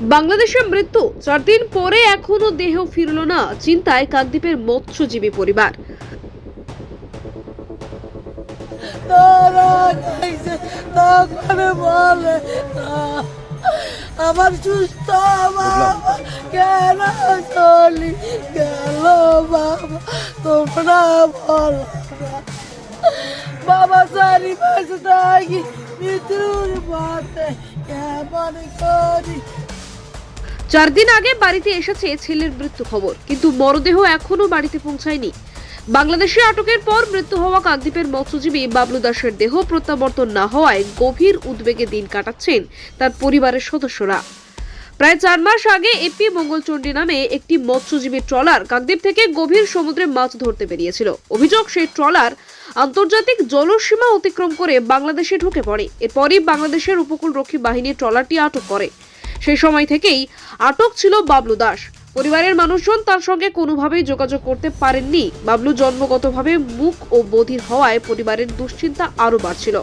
বাংলাদেশে মৃত্যু। চার দিন পরে এখনও দেহ ফিরল না। চিন্তায় কাকদ্বীপের মৎস্যজীবী পরিবার। বাবা বল বাবা চার দিন আগে বাড়িতে এসেছে ছেলের মৃত্যু খবর, কিন্তু মরদেহ এখনও বাড়িতে পৌঁছায়নি। বাংলাদেশে আটকের পর মৃত্যু হওয়া কাকদ্বীপের মৎস্যজীবী বাবলু দাসের দেহ প্রত্যাবর্তন না হওয়ায় গভীর উদ্বেগে দিন কাটাচ্ছেন তার পরিবারের সদস্যরা। প্রায় চার মাস আগে এপি মঙ্গলচণ্ডী নামে একটি মৎস্যজীবী ট্রলার কাকদ্বীপ থেকে গভীর সমুদ্রে মাছ ধরতে বেরিয়েছিল। অভিযোগ, সেই ট্রলার আন্তর্জাতিক জলসীমা অতিক্রম করে বাংলাদেশে ঢুকে পড়ে। এরপরই বাংলাদেশের উপকূলরক্ষী বাহিনী ট্রলারটি আটক করে। সেই সময় থেকেই আটক ছিল বাবলু দাস। পরিবারের মানুষজন তার সঙ্গে কোনোভাবেই যোগাযোগ করতে পারেননি। বাবলু জন্মগতভাবে মুখ ও বধির হওয়ায় পরিবারের দুশ্চিন্তা আরও বাড়ছিল।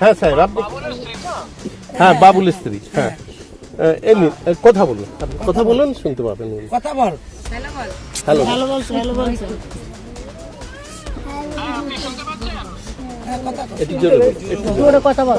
হ্যাঁ স্যার হ্যাঁ বাবুল স্ত্রী হ্যাঁ। এমনি কথা বলুন। কথা বলুন শুনতে পাবেন কথা বল। হ্যালো। ভালো বলছো ভালো একটু জোরে একটু জোরে। জোরে কথা বল।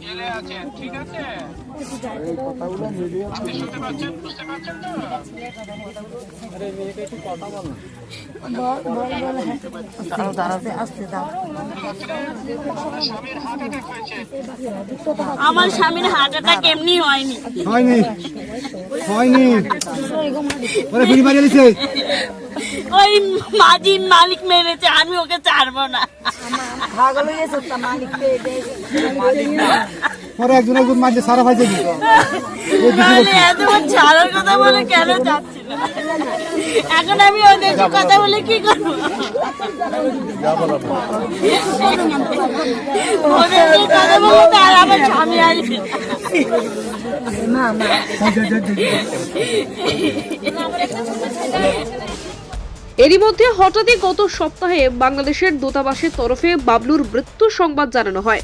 জেলে আছেন ঠিক আছে? আপনি শুনতে পাচ্ছেন? বুঝতে পারছেন তো? দাঁড়াও দাঁড়াতে আসতে দাও স্বামীর হার্ট অ্যাটাক হয়েছে আমার স্বামীর হার্ট অ্যাটাক এমনি হয়নি। হয়নি। হয়নি। ওরা বিড়ি বাড়ি দিছে ওই মাঝি মালিক মেরেছে আমি ওকে ছাড়বো না। ওরা একজন একজন মাঝে সারা ভাইছে কি ছাড়ার কথা বলে কেন যাচ্ছি এখন আমি ওদের কথা বলে কি করব? ওদের কথা বলে তার আমার স্বামী আসবে। এরই মধ্যে হঠাৎই গত সপ্তাহে বাংলাদেশের দূতাবাসের তরফে বাবলুর মৃত্যু সংবাদ জানানো হয়।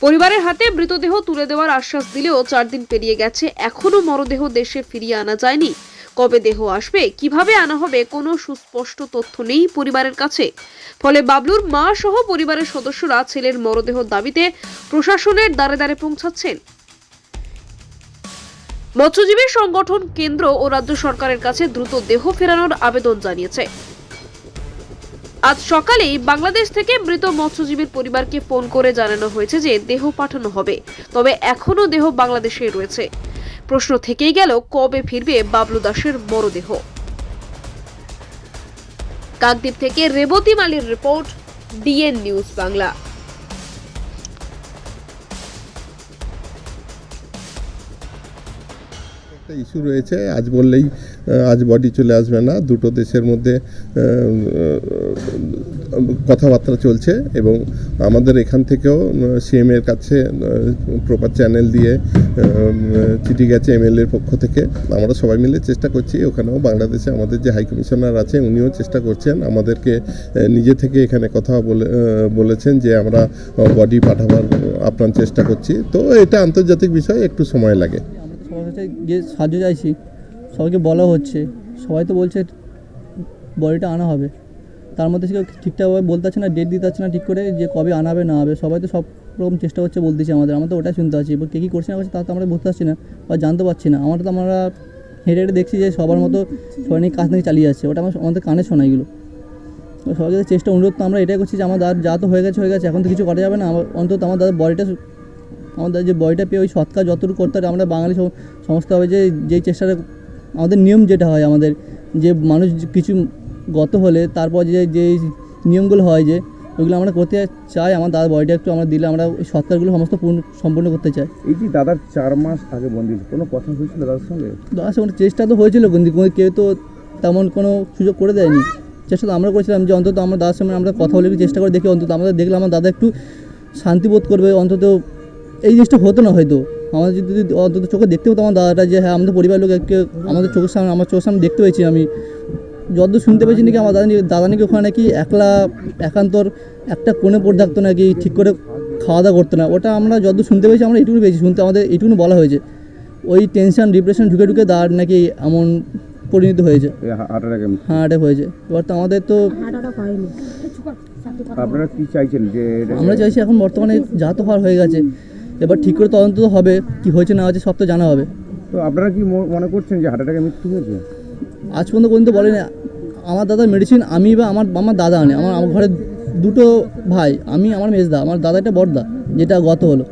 পরিবারের হাতে মৃতদেহ তুলে দেওয়ার আশ্বাস দিলেও চার দিন পেরিয়ে গেছে এখনও মরদেহ দেশে ফিরিয়ে আনা যায়নি। কবে দেহ আসবে, কীভাবে আনা হবে, কোনো সুস্পষ্ট তথ্য নেই পরিবারের কাছে। ফলে বাবলুর মা সহ পরিবারের সদস্যরা ছেলের মরদেহ দাবিতে প্রশাসনের দ্বারে দ্বারে পৌঁছাচ্ছেন। মৎস্যজীবী সংগঠন কেন্দ্র ও রাজ্য সরকারের কাছে দ্রুত দেহ ফেরানোর আবেদন জানিয়েছে। আজ সকালেই বাংলাদেশ থেকে মৃত মৎস্যজীবীর পরিবারকে ফোন করে জানানো হয়েছে যে দেহ পাঠানো হবে, তবে এখনও দেহ বাংলাদেশে রয়েছে। প্রশ্ন থেকেই গেল, কবে ফিরবে বাবলু দাসের মরদেহ? কাকদ্বীপ থেকে রেবতী মালির রিপোর্ট, ডিএন নিউজ বাংলা। একটা ইস্যু রয়েছে। আজ বললেই আজ বডি চলে আসবে না। দুটো দেশের মধ্যে কথাবার্তা চলছে এবং আমাদের এখান থেকেও সিএম এর কাছে প্রপার চ্যানেল দিয়ে চিঠি গেছে এমএলএর পক্ষ থেকে। আমরা সবাই মিলে চেষ্টা করছি। ওখানেও বাংলাদেশে আমাদের যে হাই কমিশনার আছে, উনিও চেষ্টা করছেন। আমাদেরকে নিজে থেকে এখানে কথা বলে বলেছেন যে আমরা বডি পাঠাবার আপ্রাণ চেষ্টা করছি। তো এটা আন্তর্জাতিক বিষয়, একটু সময় লাগে। সবার কাছে যে সাহায্য চাইছি। সবাইকে বলা হচ্ছে। সবাই তো বলছে বডিটা আনা হবে। তার মধ্যে সে ঠিকঠাকভাবে বলতে পারছে না ডেট দিতে পারছে না ঠিক করে যে কবে আনাবে, না হবে সবাই তো সব রকম চেষ্টা করছে বলতেছে আমাদের। আমরা তো ওটাই শুনতে পাচ্ছি। এবার কে কী করছে না করছে তা তো আমরা বুঝতে পারছি না বা জানতে পারছি না। আমরা তো আমরা হেঁটে হেঁটে দেখছি যে সবার মতো সবাই নিয়ে কাজ থেকে চালিয়ে যাচ্ছে। ওটা আমার আমাদের কানে শোনা এগুলো। কাছে চেষ্টা, অনুরোধ তো আমরা এটাই করছি যে আমার দাদা যা তো হয়ে গেছে হয়ে গেছে। এখন তো কিছু করা যাবে না। অন্তত আমার দাদার বডিটা আমাদের যে বডিটা পেয়ে ওই সৎকার যতটুকু করতে পারে আমরা বাঙালি হবে যে যেই চেষ্টাটা আমাদের নিয়ম যেটা হয় আমাদের যে মানুষ কিছু গত হলে তারপর যে যে নিয়মগুলো হয় যে ওইগুলো আমরা করতে চাই আমার দাদার বডিটা একটু আমরা দিলে আমরা ওই সৎকারগুলো সমস্ত পূর্ণ সম্পূর্ণ করতে চাই। এই যে দাদার চার মাস আগে বন্দি? কোনো কথা হয়েছিল দাদার সঙ্গে? দাদার সঙ্গে চেষ্টা তো হয়েছিল কিন্তু কোনো- কেউ তো তেমন কোনো সুযোগ করে দেয়নি। চেষ্টা তো আমরা করেছিলাম যে অন্তত আমরা দাদার সঙ্গে আমরা কথা বলে চেষ্টা করে দেখি অন্তত আমাদের দেখলে আমার দাদা একটু শান্তি বোধ করবে অন্তত এই জিনিসটা হতো না হয়তো। আমাদের যদি অন্তত চোখে দেখতে হতো আমার দাদাটা যে হ্যাঁ আমাদের পরিবার লোক একে আমাদের চোখের সামনে আমার চোখের সামনে দেখতে পেয়েছি আমি। যত শুনতে পেয়েছি নাকি আমার দাদা নাকি- দাদা নাকি ওখানে নাকি একলা একান্তর একটা কোণে পড়ে থাকতো নাকি ঠিক করে খাওয়া দাওয়া করতো না। ওটা আমরা যত শুনতে পেয়েছি আমরা এটুকু পেয়েছি। শুনতে আমাদের এটুকু বলা হয়েছে। ওই টেনশন ডিপ্রেশন ঢুকে ঢুকে দাঁড় নাকি এমন পরিণত হয়েছে। হার্ট অ্যাটাক হয়েছে। এবার তো আমাদের তো আপনারা কি চাইছেন যে আমরা চাইছি এখন বর্তমানে যা তো হওয়ার হয়ে গেছে। এবার ঠিক করে তদন্ত তো হবে কি হয়েছে না হয়েছে সব তো জানা হবে। তো আপনারা কি মনে করছেন যে হার্ট অ্যাটাকে মৃত্যু হয়েছে? আজ পর্যন্ত পর্যন্ত বলেনি। আমার দাদার মেডিসিন আমি বা আমার আমার দাদা আনে আমার আমার ঘরে দুটো ভাই আমি আমার মেজদা আমার দাদা একটা বড়দা যেটা গত হলো।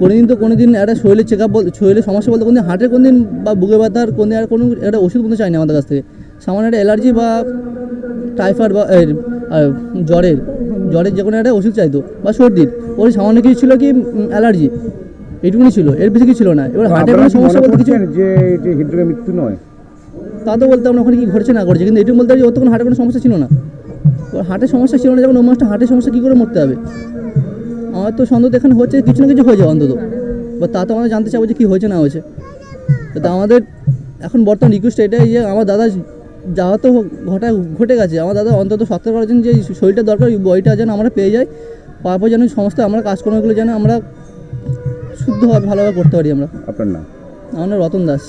কোনোদিন তো কোনো দিন একটা শরীরের চেক আপ শরীরের সমস্যা বলতে কোনো দিন হার্টের কোনো দিন বা বুকে ব্যথার কোনো দিন আর কোনো একটা ওষুধ বলতে চাইনি আমাদের কাছ থেকে। সামান্য একটা অ্যালার্জি বা টাইফয়েড বা জ্বরের জ্বরের যে কোনো একটা ওষুধ চাইতো বা সর্দির ওর সামান্য কিছু ছিল কি অ্যালার্জি এইটুকুনি ছিল এর বেশি কিছু ছিল না। এবার হার্টের কোনো সমস্যা বলতে কিছু যে এটি হৃদরোগে মৃত্যু নয়? তা তো বলতে আমরা ওখানে কি ঘটছে না ঘটছে কিন্তু এটুকু বলতে পারি ওর তো কোনো হার্টের কোনো সমস্যা ছিল না। ওর হার্টের সমস্যা ছিল না যখন ওই মাসটা হার্টের সমস্যা কী করে মরতে হবে? আমার তো সন্দেহ এখানে হচ্ছে কিছু না কিছু হয়ে যাবে অন্তত। বা তা তো আমাদের জানতে চাবো যে কী হয়েছে না হয়েছে। তা আমাদের এখন বর্তমান রিকোয়েস্ট এটাই যে আমার দাদা যা তো ঘটা ঘটে গেছে। আমার দাদা অন্তত সত্তর করার জন্য যে শরীরটা দরকার ওই বইটা যেন আমরা পেয়ে যাই পর যেন সমস্ত আমরা কাজকর্মগুলো যেন আমরা শুদ্ধভাবে ভালোভাবে করতে পারি আমরা। আপনার নাম? আমার নাম রতন দাস।